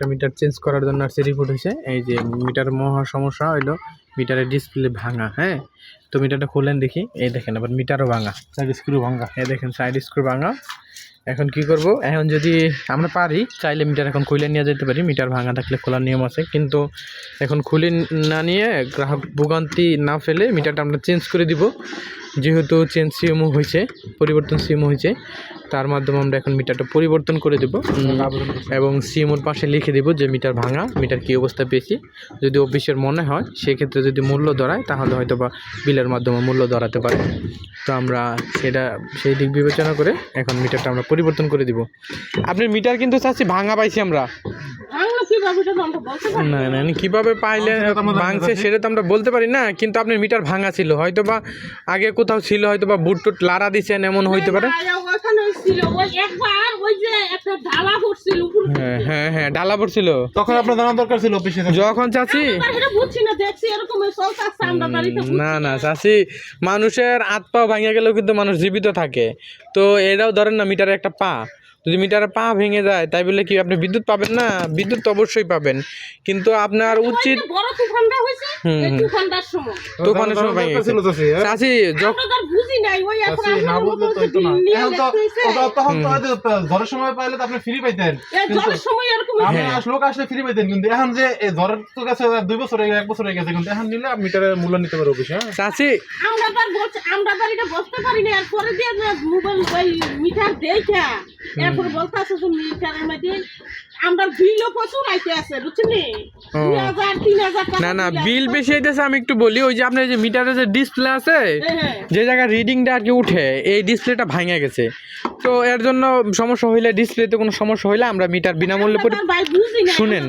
একটা metre change করার জন্য আসছে রিপোর্ট হয়েছে। এই যে মিটার মহা সমস্যা হইল মিটারের ডিসপ্লে ভাঙা হ্যাঁ? তো মিটারটা খুলেন দেখি এই দেখেন আবার মিটারও ভাঙা। সাইড স্ক্রু ভাঙা। এই দেখেন সাইড স্ক্রু ভাঙা। এখন কি করব? এখন যদি আমরা পারি চাইলে মিটার এখন খুলে নিয়ে যেতে পারি। মিটার ভাঙা থাকলে খোলার নিয়ম আছে। কিন্তু এখন খুলে না নিয়ে গ্রাহক ভোগান্তি না ফেলে মিটারটা আমরা চেঞ্জ করে দিব। যেহেতু চেঞ্জ সিএমও হয়েছে পরিবর্তন সিএমও হয়েছে তার মাধ্যমে আমরা এখন মিটারটা পরিবর্তন করে দেব এবং সিএমওর পাশে লিখে দেব যে মিটার ভাঙা মিটার কী অবস্থা পেয়েছি। যদি অফিসের মনে হয় সেক্ষেত্রে যদি মূল্য ধরায় তাহলে হয়তো বা বিলের মাধ্যমে মূল্য ধরাতে পারে। তো আমরা সেটা সেই দিক বিবেচনা করে এখন মিটারটা আমরা পরিবর্তন করে দিব। আপনি মিটার কিন্তু চাচ্ছি ভাঙা পাইছি আমরা। না না। কীভাবে পাইলে ভাঙছে সেটা তো আমরা বলতে পারি না কিন্তু আপনার মিটার ভাঙা ছিল হয়তো বা আগে কোথাও ছিল হয়তো বা বুট টুট লাড়া দিছেন এমন হইতে পারে? হ্যাঁ হ্যাঁ হ্যাঁ ডালা পড়ছিল। তখন আপনার জানা দরকার ছিল অফিসে যখন চাচি না না চাচি মানুষের হাত পা ভাঙে গেলেও কিন্তু মানুষ জীবিত থাকে। তো এটাও ধরেন না মিটারে একটা পা। যদি মিটারে পা ভেঙে যায় তাই বলে কি আপনি বিদ্যুৎ পাবেন না? বিদ্যুৎ তো অবশ্যই পাবেন। কিন্তু আপনার উচিত তুফানের সময় ভেঙে হয়তো ঝড়ের সময় পাইলে তো আপনি ফ্রি পাইতেন। এই ঝড়ের সময় এরকম আপনি হ্যাঁ। লোক আসলে ফ্রি পাইতেন কিন্তু এখন যে এই ঝড়ের তো কাছে দুই বছর হয়ে গেছে, এক বছর হয়ে গেছে কিন্তু এখন নিলে মিটারের মূল্য নিতে হ্যাঁ। চাচি আমরা তো আমরা তো এটা বলতে পারি না এরপরে দিয়ে মোবাইল মিটার দেখা মিটারের মধ্যে আমরা বিলও প্রচুর আইতে আছে না? না বিল বেশি হইতেছে আমি একটু বলি ওই যে আপনার যে মিটারের যে ডিসপ্লে আছে হ্যাঁ, হ্যাঁ। যে জায়গায় রিডিংটা আর কি উঠে এই ডিসপ্লেটা ভাঙে গেছে। তো এর জন্য সমস্যা হইলে ডিসপ্লেতে কোনো সমস্যা হইলে আমরা মিটার বিনামূল্যে পরি- তো আর ভাই বুঝি না শুনেন।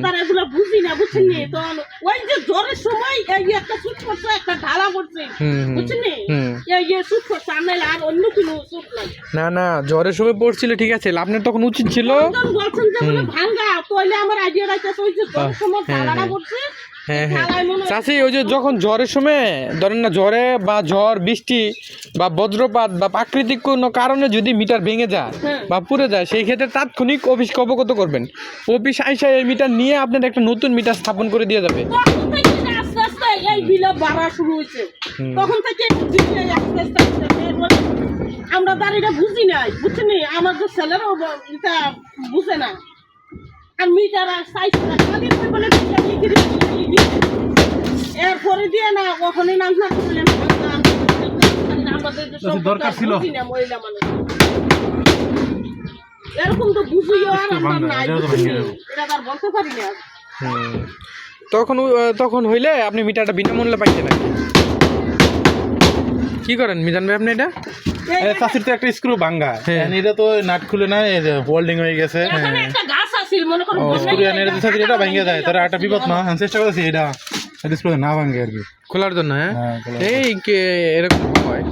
বুঝি না বুঝলি তো ওই যে জ্বরের সময় এই একটা সুট করছে একটা ঢালা করছে হুম। এই যে সুট করছে আর অন্য কোনো সুট না না জ্বরের সময় পড়ছিল ঠিক আছে আপনার তখন উচিত ছিল? বলছেন যে ভাঙ্গা। আমার সময় হ্যাঁ, হ্যাঁ। করছে হ্যাঁ হ্যাঁ। চাষি ওই যে যখন জ্বরের সময় ধরেন না জ্বরে বা ঝড় বৃষ্টি বা বজ্রপাত বা প্রাকৃতিক কোনো কারণে যদি মিটার ভেঙে যায় হ্যাঁ। বা পুড়ে যায় সেই ক্ষেত্রে তাৎক্ষণিক অফিসকে অবগত করবেন। অফিস আইসা এই মিটার নিয়ে আপনার একটা নতুন মিটার স্থাপন করে দিয়ে যাবে। আস্তে আস্তে এই বিল বাড়া শুরু হয়েছে। তখন থেকে আস্তে আস্তে আমরা তার এটা বুঝি নাই বুঝছিনি আমাদের ছেলেরাও এটা বুঝে না আর মিটার আর সাইজ বলে। এরপরে দিয়ে না ওখানে নাম না করলেন দরকার ছিল। বুঝি না মহিলা মানুষ এরকম তো বুঝিও আর আমরা নাই এটাও তো বুঝছিনি? ভেঙে যাবে। এটা আর বলতে পারি না তখন তখন হইলে আপনি মিটারটা বিনামূল্যে পাইতেন কি। কি করেন মিজান ভাই আপনি এটা চাষির তো একটা স্ক্রু ভাঙ্গা। হ্যাঁ। এটা তো নাট খুলে না হোল্ডিং হয়ে গেছে। মনে স্ক্রু এটা চাষির এটা ভাঙ্গে যায় তারা একটা বিপদ না। আমি চেষ্টা করেছি এটা স্ক্রু না ভাঙ্গে আর কি। খোলার জন্য হ্যাঁ? হ্যাঁ, এই কে এরকম হয়।